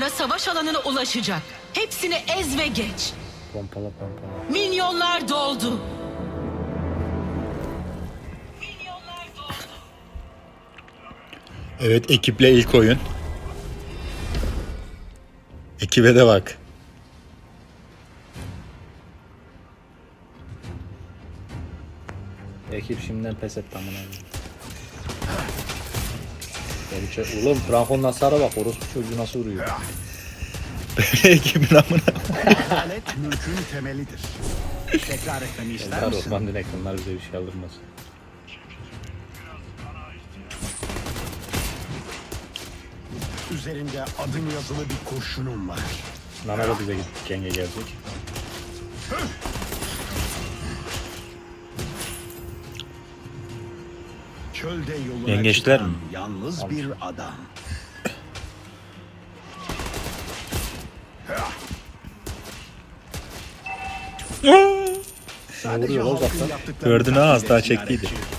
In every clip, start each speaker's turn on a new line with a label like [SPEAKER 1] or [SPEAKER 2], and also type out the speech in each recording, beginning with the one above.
[SPEAKER 1] sonra savaş alanına ulaşacak. Hepsini ez ve geç.
[SPEAKER 2] Pompala pompala.
[SPEAKER 1] Minyonlar doldu.
[SPEAKER 3] Evet ekiple ilk oyun. Ekibe de bak.
[SPEAKER 2] Ekip şimdiden pes etti amına içeri- Oğlum Franco'nun hasara bak orospu çocuğu nasıl vuruyor.
[SPEAKER 3] Ekibin amına.
[SPEAKER 4] Adalet mülkün temelidir. Tekrar etmemi ister
[SPEAKER 2] Yeter
[SPEAKER 4] misin?
[SPEAKER 2] Osman Dinek bunlar bize bir şey aldırmaz.
[SPEAKER 4] Üzerinde adın yazılı bir kurşunum var.
[SPEAKER 2] Nana da bize genge gelecek.
[SPEAKER 4] Çölde yoluna
[SPEAKER 3] Yengeçler
[SPEAKER 4] çıkan
[SPEAKER 3] mi?
[SPEAKER 4] yalnız bir adam. Sadece halkın yaptıklarını
[SPEAKER 3] Gördün ha, az daha çektiydi.
[SPEAKER 4] ziyaretçi.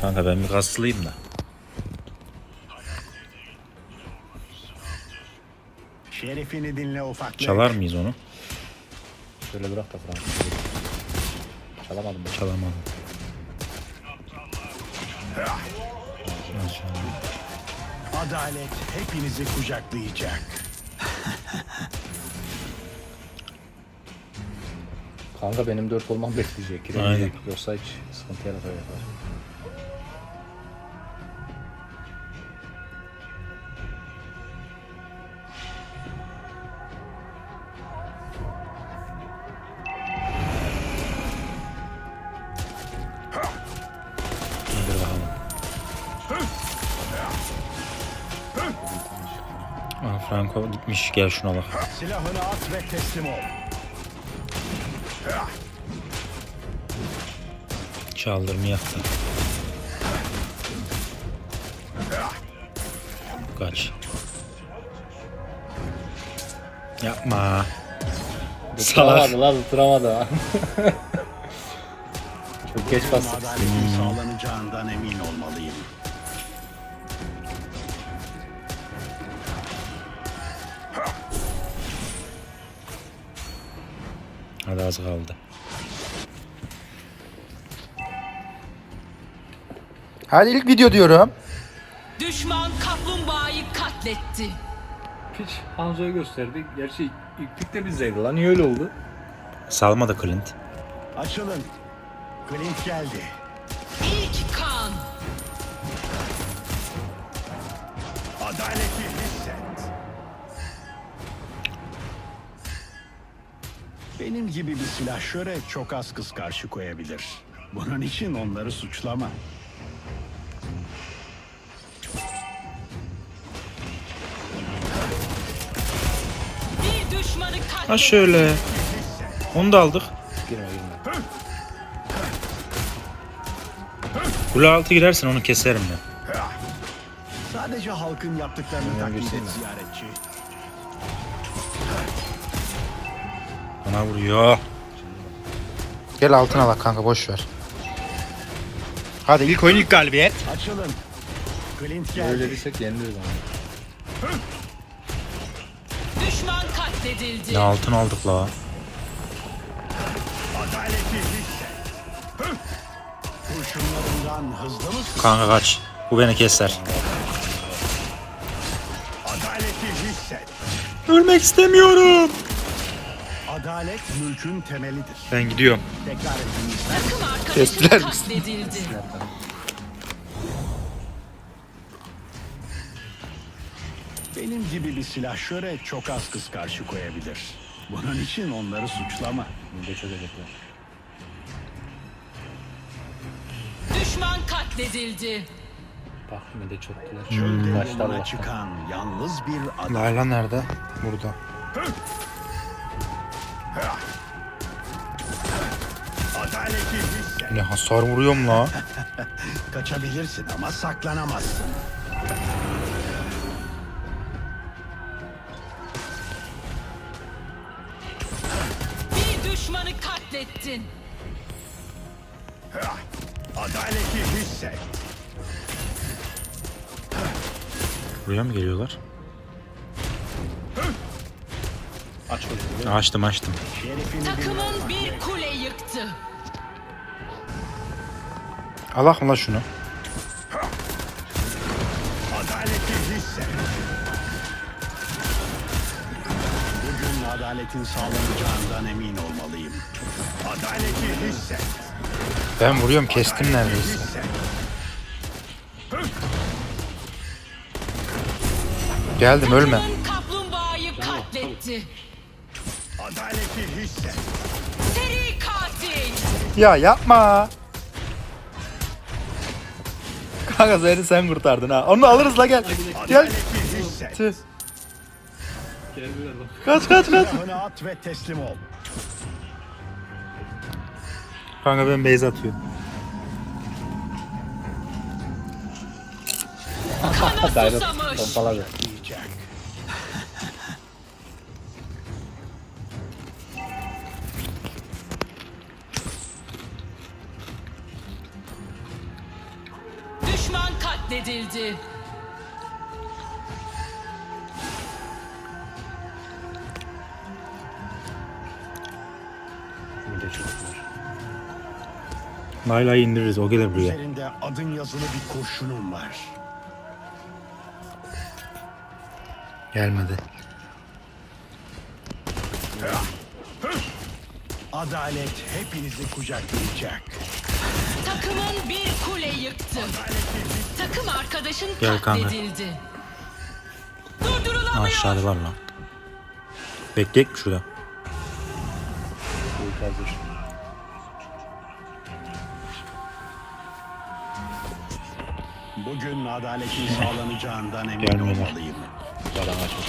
[SPEAKER 3] Kanka ben bir kaslıyım da.
[SPEAKER 4] Şerefini dinle ufaklık.
[SPEAKER 3] Çalar mıyız onu?
[SPEAKER 2] Şöyle bırak da Franco. Çalamadım ben.
[SPEAKER 3] Çalamadım.
[SPEAKER 4] Adalet hepinizi kucaklayacak.
[SPEAKER 2] Kanka benim dört olmam bekleyecek.
[SPEAKER 3] Aynen.
[SPEAKER 2] Yoksa hiç sıkıntı yaratacak.
[SPEAKER 3] İndir Franco gitmiş. Gel şuna bak.
[SPEAKER 4] Silahını at ve teslim ol.
[SPEAKER 3] Çaldırma yaktı. Kaç. Yapma. Salak.
[SPEAKER 2] Tutturamadı lan tutturamadı ha. Çok geç bastık.
[SPEAKER 4] Adaletin sağlanacağından emin olmalıyım.
[SPEAKER 3] Hadi az kaldı.
[SPEAKER 5] Hadi ilk video diyorum.
[SPEAKER 1] Düşman kaplumbağayı katletti.
[SPEAKER 2] Piç Hanzo'yu gösterdi. Gerçi ilk pik de bizdeydi lan. Niye öyle oldu?
[SPEAKER 3] Salmadı Clint.
[SPEAKER 4] Açılın. Clint geldi. Benim gibi bir silahşöre çok az kız karşı koyabilir. Bunun için onları suçlama.
[SPEAKER 3] Ha şöyle. Onu da aldık.
[SPEAKER 2] Girme girme.
[SPEAKER 3] Kule altı girersen onu keserim ben.
[SPEAKER 4] Sadece halkın yaptıklarını taklit et ziyaretçi.
[SPEAKER 3] Bana vuruyor.
[SPEAKER 5] Gel altına bak kanka boş ver. Hadi ilk oyun ilk galibiyet.
[SPEAKER 4] Açılın. Clint geldi.
[SPEAKER 2] Öyle desek yeniliriz ama.
[SPEAKER 1] Düşman katledildi.
[SPEAKER 3] Ne altın aldık la.
[SPEAKER 4] Adaleti hisset. Kurşunlarından hızlı mısın?
[SPEAKER 3] Kanka kaç. Bu beni keser. Ölmek istemiyorum.
[SPEAKER 4] Adalet mülkün temelidir.
[SPEAKER 3] Ben gidiyorum.
[SPEAKER 4] Tekrar?
[SPEAKER 1] Takım
[SPEAKER 5] Kestiler
[SPEAKER 1] katledildi.
[SPEAKER 4] Benim gibi bir silahşöre çok az kız karşı koyabilir. Bunun için onları suçlama.
[SPEAKER 2] De çözecekler.
[SPEAKER 1] Düşman katledildi.
[SPEAKER 2] Bak bir de çöktüler.
[SPEAKER 4] Çölde
[SPEAKER 2] Başlar
[SPEAKER 4] yoluna
[SPEAKER 2] başlar.
[SPEAKER 4] çıkan yalnız bir adam.
[SPEAKER 5] Layla nerede? Burada. Ne hasar vuruyorum la.
[SPEAKER 4] Kaçabilirsin ama saklanamazsın.
[SPEAKER 1] Bir düşmanı katlettin.
[SPEAKER 4] Adaleti hisset.
[SPEAKER 3] Buraya mı geliyorlar? Açtım açtım.
[SPEAKER 1] Takımın bir kule yıktı.
[SPEAKER 5] Allah mı la şunu?
[SPEAKER 4] Bugün adaletin sağlanacağından emin olmalıyım. Adaleti hisset.
[SPEAKER 5] Ben vuruyorum kestim neredeyse. Geldim ölme. Ya yapma. Kanka Zehri sen kurtardın ha. Onu alırız la gel. Gel. Tüh. Kaç kaç kaç.
[SPEAKER 4] Silahını at ve teslim ol.
[SPEAKER 5] Kanka ben base atıyorum.
[SPEAKER 2] Daire pompaladı.
[SPEAKER 1] Katledildi.
[SPEAKER 2] Bir de.
[SPEAKER 3] Layla'yı indiririz o gelir buraya.
[SPEAKER 4] Üzerinde adın yazılı bir kurşunum var.
[SPEAKER 5] Gelmedi.
[SPEAKER 4] Adalet hepinizi kucaklayacak.
[SPEAKER 1] Takımın bir kule yıktı. Takım arkadaşın
[SPEAKER 3] Gel kanka.
[SPEAKER 1] katledildi. Durdurulamıyor.
[SPEAKER 3] Aşağıda var lan. Bekleyek mi şurada?
[SPEAKER 2] Büyük hazır.
[SPEAKER 4] Bugün adaletin sağlanacağından emin olmalıyım.
[SPEAKER 2] Yalan açmış.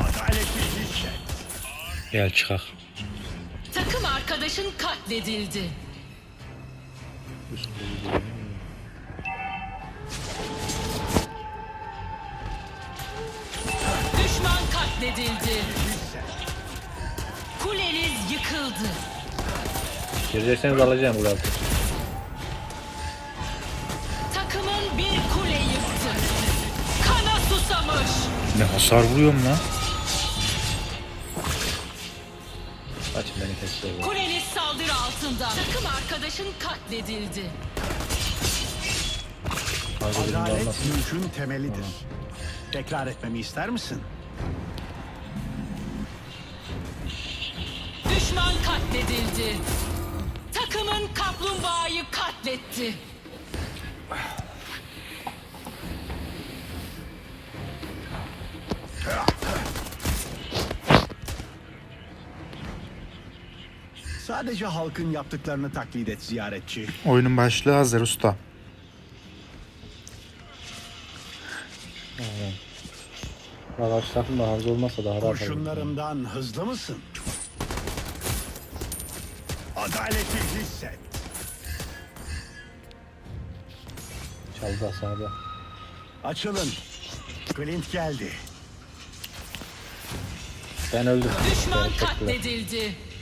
[SPEAKER 4] Adaleti hisset.
[SPEAKER 3] Gel çıkak.
[SPEAKER 1] Takım arkadaşın katledildi. Düşman katledildi. Kuleniz yıkıldı.
[SPEAKER 2] Girecekseniz alacağım bu altı.
[SPEAKER 1] Takımın bir kule yıktı. Kana susamış.
[SPEAKER 3] Ne hasar vuruyorum lan.
[SPEAKER 2] Açın beni kesiyor.
[SPEAKER 1] Kuleniz saldırı altında. Takım arkadaşın katledildi.
[SPEAKER 4] Adalet mülkün temelidir. Tekrar etmemi ister misin?
[SPEAKER 1] Düşman katledildi. Takımın kaplumbağayı katletti.
[SPEAKER 4] Sadece halkın yaptıklarını taklit et ziyaretçi.
[SPEAKER 5] Oyunun başlığı hazır usta.
[SPEAKER 2] Valla takım da hazır olmazsa daha rahat.
[SPEAKER 4] Kurşunlarımdan hızlı mısın? Adaleti hisset.
[SPEAKER 2] Çaldı sağda.
[SPEAKER 4] Açılın. Clint geldi.
[SPEAKER 2] Ben öldüm.
[SPEAKER 1] Düşman
[SPEAKER 2] çektiler.
[SPEAKER 1] katledildi.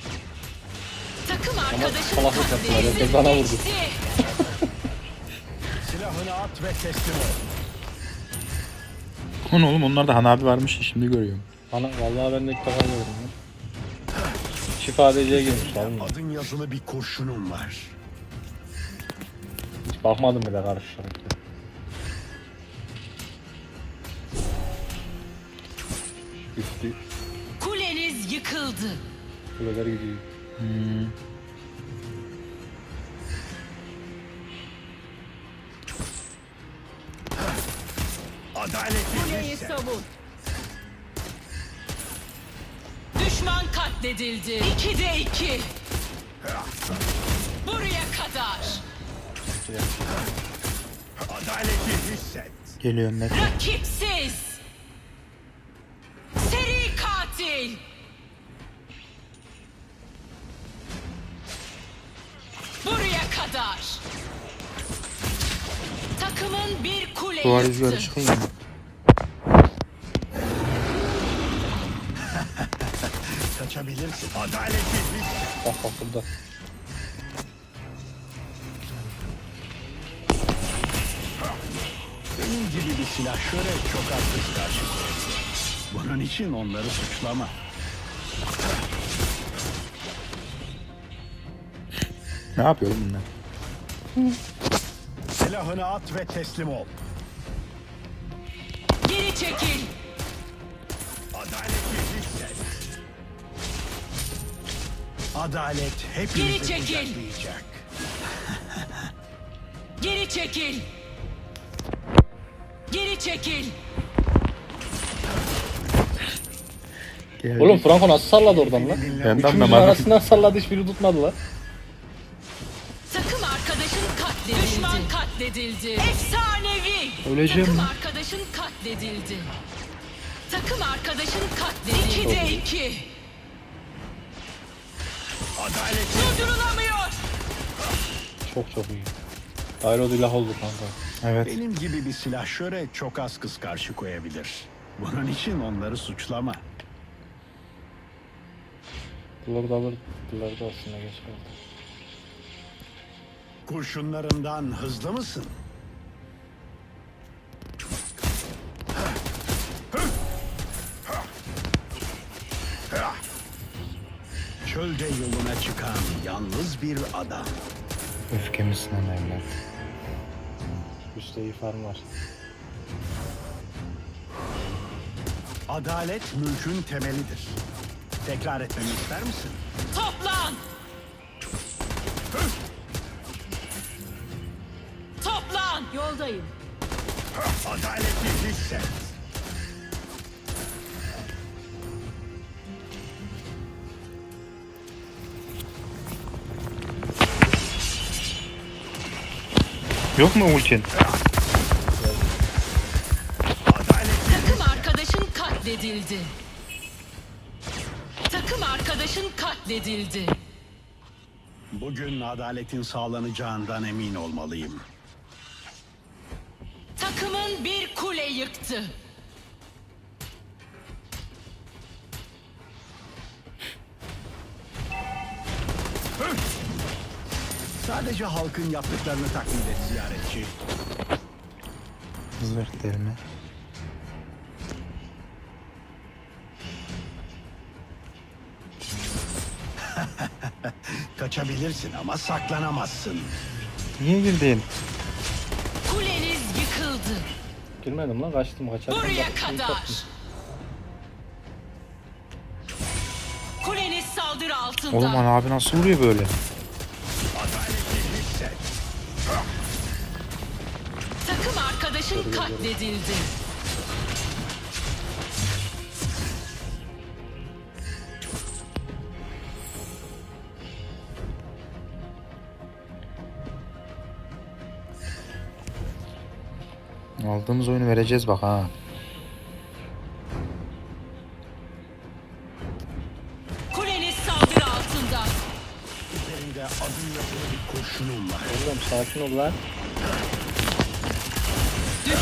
[SPEAKER 1] Arkadaşın
[SPEAKER 2] salaklık yaptılar, herkes bana vurdu.
[SPEAKER 4] Silahını at ve teslim ol.
[SPEAKER 5] Onu oğlum onlar da Han abi varmış ya, şimdi görüyorum.
[SPEAKER 2] Bana, vallahi ben de ilk defa gördüm. ya. Şifa DC'ye girmiş lan.
[SPEAKER 4] Adın yazılı bir kurşunum var.
[SPEAKER 2] Hiç bakmadım bile karışık. Üstü
[SPEAKER 1] Kuleniz yıkıldı.
[SPEAKER 2] kuleler gidiyor.
[SPEAKER 4] Adaleti hisset.
[SPEAKER 1] Düşman katledildi. İkide iki. Buraya kadar.
[SPEAKER 4] Adaleti hisset.
[SPEAKER 5] Geliyorum bekle.
[SPEAKER 1] Rakipsiz. Seri katil. Buraya kadar. Takımın bir kule
[SPEAKER 5] Duvar
[SPEAKER 1] yıktı.
[SPEAKER 5] rüzgarı çıkayım mı?
[SPEAKER 4] Kaçabilirsin. Adaleti hisset.
[SPEAKER 2] Bak bak burada.
[SPEAKER 4] Benim gibi bir silahşöre çok az kız karşı. Bunun için onları suçlama.
[SPEAKER 5] Ne yapıyor oğlum bunlar?
[SPEAKER 4] Silahını at ve teslim ol.
[SPEAKER 1] Geri çekil.
[SPEAKER 4] Adaleti Adalet
[SPEAKER 1] Geri
[SPEAKER 4] hepimizi
[SPEAKER 1] çekil.
[SPEAKER 4] kucaklayacak.
[SPEAKER 1] Geri çekil. Geri çekil.
[SPEAKER 2] Oğlum Franco nasıl salladı oradan lan?
[SPEAKER 5] Ben de
[SPEAKER 2] Üçümüzün
[SPEAKER 5] anlamadım.
[SPEAKER 2] arasından salladı hiçbiri tutmadı lan.
[SPEAKER 1] Takım arkadaşın katledildi. Düşman katledildi. Efsanevi.
[SPEAKER 5] Öleceğim
[SPEAKER 1] Takım
[SPEAKER 5] mi?
[SPEAKER 1] arkadaşın katledildi. Takım arkadaşın katledildi. İki de iki.
[SPEAKER 4] Adalet
[SPEAKER 1] Durdurulamıyor.
[SPEAKER 2] Çok çok iyi. Aerodillah oldu kanka.
[SPEAKER 5] Evet.
[SPEAKER 4] benim gibi bir silahşöre çok az kız karşı koyabilir. Bunun için onları suçlama.
[SPEAKER 2] Bunları da alır. Bunları da aslında geç kaldı.
[SPEAKER 4] Kurşunlarından hızlı mısın? Çölde yoluna çıkan yalnız bir adam.
[SPEAKER 5] Öfkemizden evlat.
[SPEAKER 2] Üstte farm var.
[SPEAKER 4] Adalet mülkün temelidir. Tekrar etmemi ister misin?
[SPEAKER 1] Toplan. Toplan. Yoldayım.
[SPEAKER 4] Adaleti hisset.
[SPEAKER 5] Yok mu ultin?
[SPEAKER 1] Takım arkadaşın katledildi. Takım arkadaşın katledildi.
[SPEAKER 4] Bugün adaletin sağlanacağından emin olmalıyım.
[SPEAKER 1] Takımın bir kule yıktı.
[SPEAKER 4] Sadece halkın yaptıklarını taklit et ziyaretçi.
[SPEAKER 5] Zırh delme.
[SPEAKER 4] Kaçabilirsin ama saklanamazsın.
[SPEAKER 5] Niye girdin?
[SPEAKER 1] Kuleniz yıkıldı.
[SPEAKER 2] Girmedim lan kaçtım kaçardım.
[SPEAKER 1] Buraya
[SPEAKER 2] da-
[SPEAKER 1] kadar. Kuleniz saldırı altında.
[SPEAKER 5] Oğlum ana abi nasıl vuruyor böyle?
[SPEAKER 1] Arkadaşın katledildi.
[SPEAKER 5] Aldığımız oyunu vereceğiz bak ha.
[SPEAKER 1] Kuleniz saldırı altında.
[SPEAKER 4] Üzerinde adım yazılı bir kurşunum var.
[SPEAKER 2] Oğlum sakin ol lan.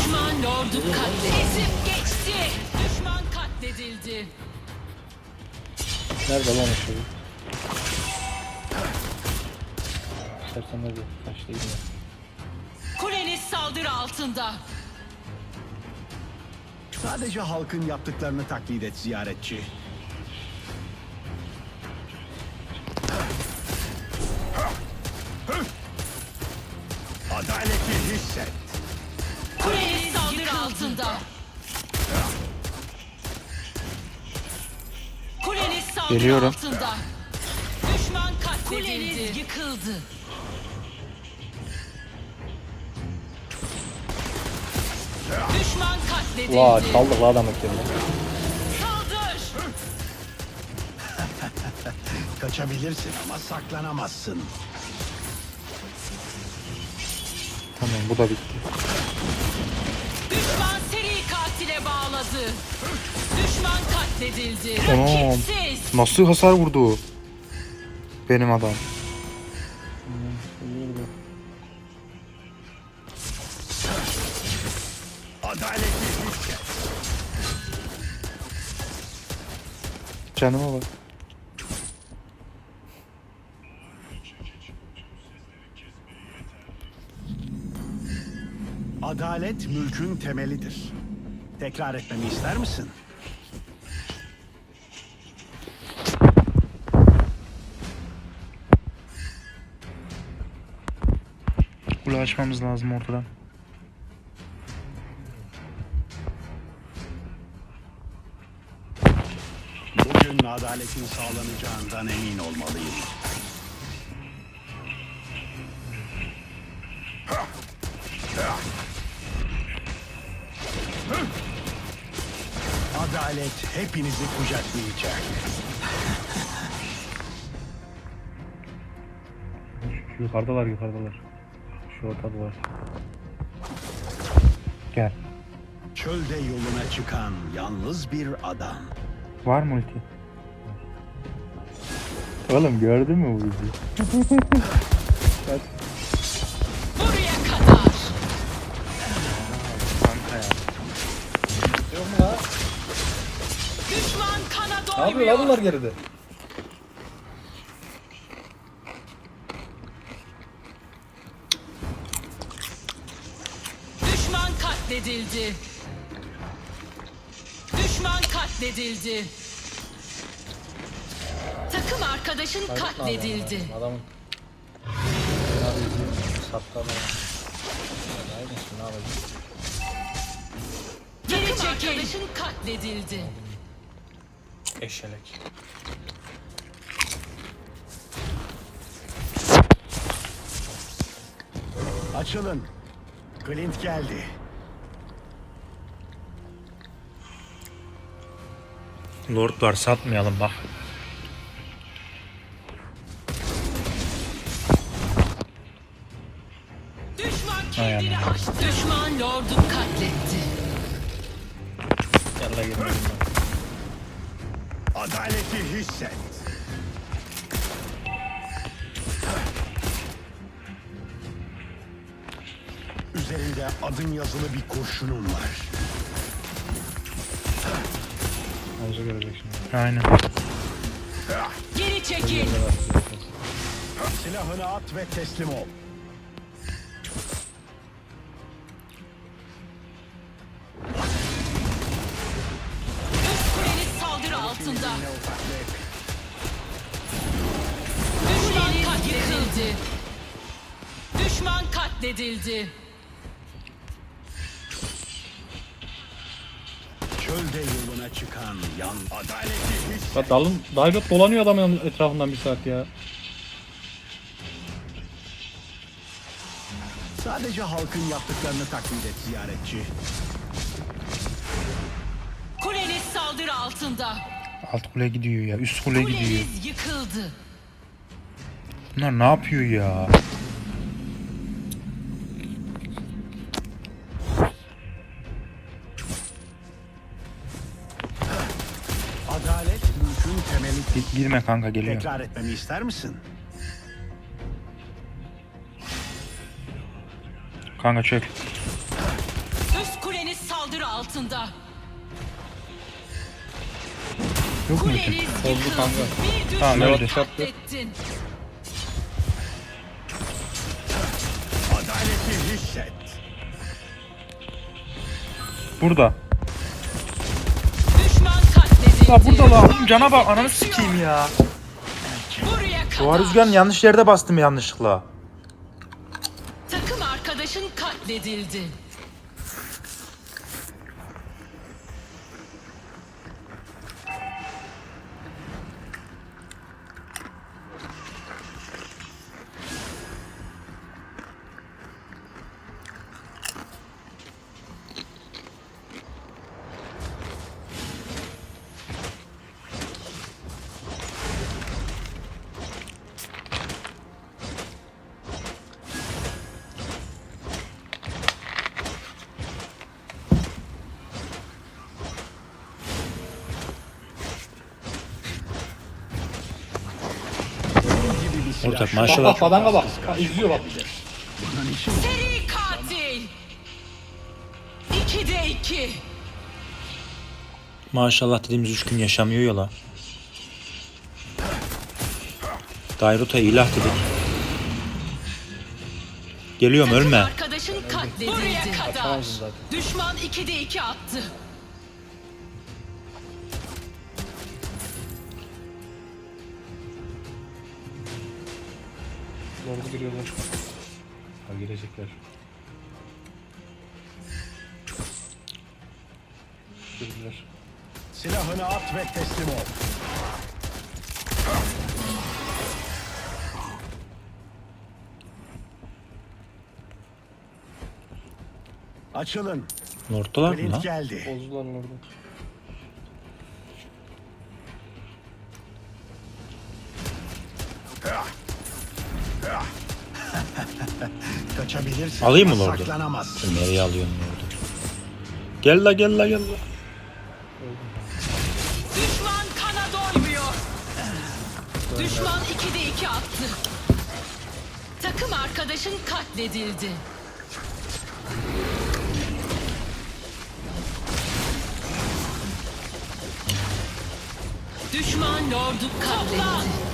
[SPEAKER 1] Düşman lordu katledildi. Geçti. Düşman katledildi.
[SPEAKER 2] Nerede lan o şey? İstersen hadi başlayayım ya.
[SPEAKER 1] Kuleniz saldırı altında.
[SPEAKER 4] Sadece halkın yaptıklarını taklit et ziyaretçi.
[SPEAKER 5] Geliyorum.
[SPEAKER 1] Düşman katledildi. Yıkıldı. Düşman katledildi.
[SPEAKER 2] La çaldık la adamı kendine.
[SPEAKER 1] Saldır.
[SPEAKER 4] Kaçabilirsin ama saklanamazsın.
[SPEAKER 5] Tamam bu da bitti.
[SPEAKER 1] Düşman seri katile bağladı. Düşman katledildi.
[SPEAKER 5] Anam.
[SPEAKER 1] Rakipsiz.
[SPEAKER 5] Nasıl hasar vurdu? Benim adam.
[SPEAKER 4] Adaleti hisset.
[SPEAKER 5] Canıma bak.
[SPEAKER 4] Adalet mülkün temelidir. Tekrar etmemi ister misin?
[SPEAKER 5] Açmamız lazım ortadan.
[SPEAKER 4] Bugün adaletin sağlanacağından emin olmalıyım. Adalet hepinizi kucaklayacak.
[SPEAKER 2] Yukarıdalar yukarıdalar. Şu ortadalar.
[SPEAKER 5] Gel.
[SPEAKER 4] Çölde yoluna çıkan yalnız bir adam.
[SPEAKER 5] Var mı ulti?
[SPEAKER 2] Oğlum gördün mü bu videoyu?
[SPEAKER 1] Buraya kadar.
[SPEAKER 5] Kanka ya.
[SPEAKER 1] Düşman kana
[SPEAKER 2] Ne yapıyor lan bunlar geride?
[SPEAKER 1] Düşman katledildi. Düşman katledildi. Takım arkadaşın katledildi.
[SPEAKER 2] Aynen ne yapayım?
[SPEAKER 1] Takım arkadaşın katledildi.
[SPEAKER 2] Eşelek.
[SPEAKER 4] Açılın. Clint geldi.
[SPEAKER 3] Lord var satmayalım bak.
[SPEAKER 1] Düşman kendini açtı. Düşman lordu katletti.
[SPEAKER 2] Yalla gidelim.
[SPEAKER 4] Adaleti hisset. Üzerinde adın yazılı bir kurşunum var.
[SPEAKER 2] Anca görecek şimdi.
[SPEAKER 5] Aynen.
[SPEAKER 1] Geri çekil.
[SPEAKER 4] Silahını at ve teslim ol.
[SPEAKER 1] Üst kuleniz saldırı altında. Düşman katledildi. Düşman katledildi.
[SPEAKER 4] Çölde yoluna çıkan yan adaleti hisset.
[SPEAKER 2] Ya dalın Daybot dolanıyor adamın etrafından bir saat ya.
[SPEAKER 4] Sadece halkın yaptıklarını taklit et ziyaretçi.
[SPEAKER 1] Kuleniz saldırı altında.
[SPEAKER 5] Alt kule gidiyor ya. Üst kule gidiyor.
[SPEAKER 1] Kuleniz yıkıldı.
[SPEAKER 5] Bunlar ne yapıyor ya?
[SPEAKER 4] Adalet mülkün temeli.
[SPEAKER 5] Gi- Girme kanka geliyor.
[SPEAKER 4] Tekrar etmemi ister misin?
[SPEAKER 5] Kanka çök.
[SPEAKER 1] Üst kuleniz saldırı altında.
[SPEAKER 5] Yok mu ulti?
[SPEAKER 1] Kuleniz
[SPEAKER 2] Oldu
[SPEAKER 1] yıkıldı.
[SPEAKER 2] kanka.
[SPEAKER 1] Bir
[SPEAKER 5] Tamam,
[SPEAKER 1] düşmanı
[SPEAKER 5] öldü.
[SPEAKER 1] katlettin.
[SPEAKER 4] Adaleti hisset.
[SPEAKER 5] Burada. Ya burada la. Oğlum cana bak ananı sikeyim ya. Duvar rüzgarını yanlış yerde bastım yanlışlıkla.
[SPEAKER 1] Takım arkadaşın katledildi.
[SPEAKER 3] Ortak
[SPEAKER 4] şu-
[SPEAKER 2] Bak
[SPEAKER 3] maşallah.
[SPEAKER 2] bak badanga bak. Ha, izliyor bak.
[SPEAKER 1] Seri katil. İki de iki.
[SPEAKER 3] Maşallah dediğimiz üç gün yaşamıyor ya la. Dairut'a ilah dedik. Geliyorum ölme.
[SPEAKER 1] arkadaşın arkadaşın katledildi. Buraya kadar. Düşman 2'de 2 attı.
[SPEAKER 2] Doğru giriyorlar. Ha girecekler. Girdiler.
[SPEAKER 4] Silahını at ve teslim ol. Açılın.
[SPEAKER 3] Ortalar mı
[SPEAKER 4] Clint
[SPEAKER 3] lan?
[SPEAKER 4] geldi.
[SPEAKER 2] Bozdular orada.
[SPEAKER 3] Alayım mı Lord'u?
[SPEAKER 4] Saklanamazsın.
[SPEAKER 3] Nereye alıyorsun orada? Gel la gel la gel la.
[SPEAKER 1] Düşman kana doymuyor. Düşman 2'de 2 attı. Takım arkadaşın katledildi. Düşman lordu katledildi.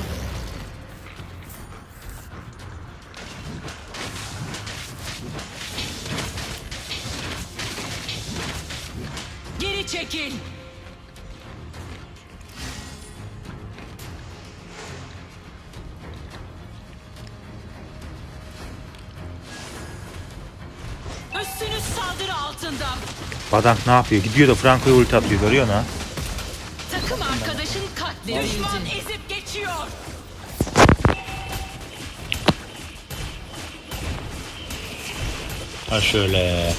[SPEAKER 1] Geri çekil. Üstünüz saldırı altında.
[SPEAKER 3] Badank ne yapıyor? Gidiyor da Franco'ya ulti atıyor görüyor musun ha?
[SPEAKER 1] Takım arkadaşın katledildi. Düşman ezip geçiyor.
[SPEAKER 3] Ha şöyle.